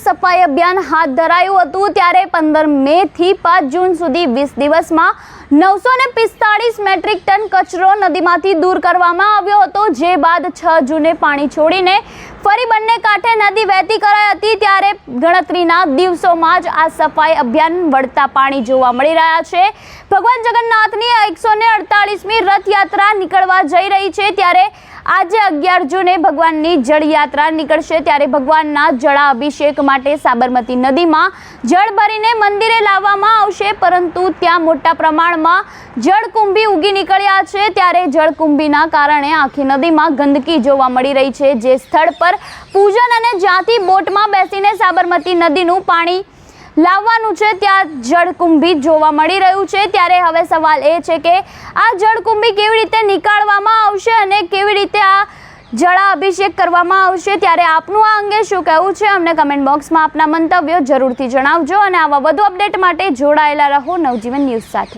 સફાઈ અભિયાન હાથ ધરાયું હતું ત્યારે પંદર મે થી પાંચ જૂન સુધી વીસ દિવસમાં નવસો ને પિસ્તાળીસ મેટ્રિક ટન કચરો નદીમાંથી દૂર કરવામાં આવ્યો હતો, જે બાદ છ જૂને પાણી છોડીને ફરી બંને કાંઠે નદી વહેતી કરાઈ હતી ત્યારે ગણતરીના દિવસોમાં જ આ સફાઈ અભિયાન વળતા પાણી જોવા મળી રહ્યા છે. ભગવાન જગન્નાથની એકસો ને અડતાલીસમી રથયાત્રા નીકળવા જઈ રહી છે ત્યારે આજે અગિયાર જૂને ભગવાનની જળયાત્રા નીકળશે ત્યારે ભગવાનના જળાભિષેક માટે સાબરમતી નદીમાં જળ ભરીને મંદિરે લાવવામાં આવશે, પરંતુ ત્યાં મોટા પ્રમાણમાં જળકુંભી ઉગી નીકળ્યા છે. ત્યારે જળકુંભીના કારણે આખી નદીમાં ગંદકી જોવા મળી રહી છે. જે સ્થળ પર પૂજન અને જ્યાંથી બોટમાં બેસીને સાબરમતી નદીનું પાણી લાવવાનું છે. ત્યાં જળકુંભી જોવા મળી રહ્યું છે. ત્યારે હવે સવાલ એ છે કે આ જળકુંભી કેવી રીતે નીકાળવામાં આવશે અને કેવી રીતે આ જળા અભિષેક કરવામાં આવશે? ત્યારે આપનું આ અંગે શું કહેવું છે? અમને કમેન્ટ બોક્સમાં આપના મંતવ્યો જરૂરથી જણાવજો અને આવા વધુ અપડેટ માટે જોડાયેલા રહો નવજીવન ન્યૂઝ સાથે.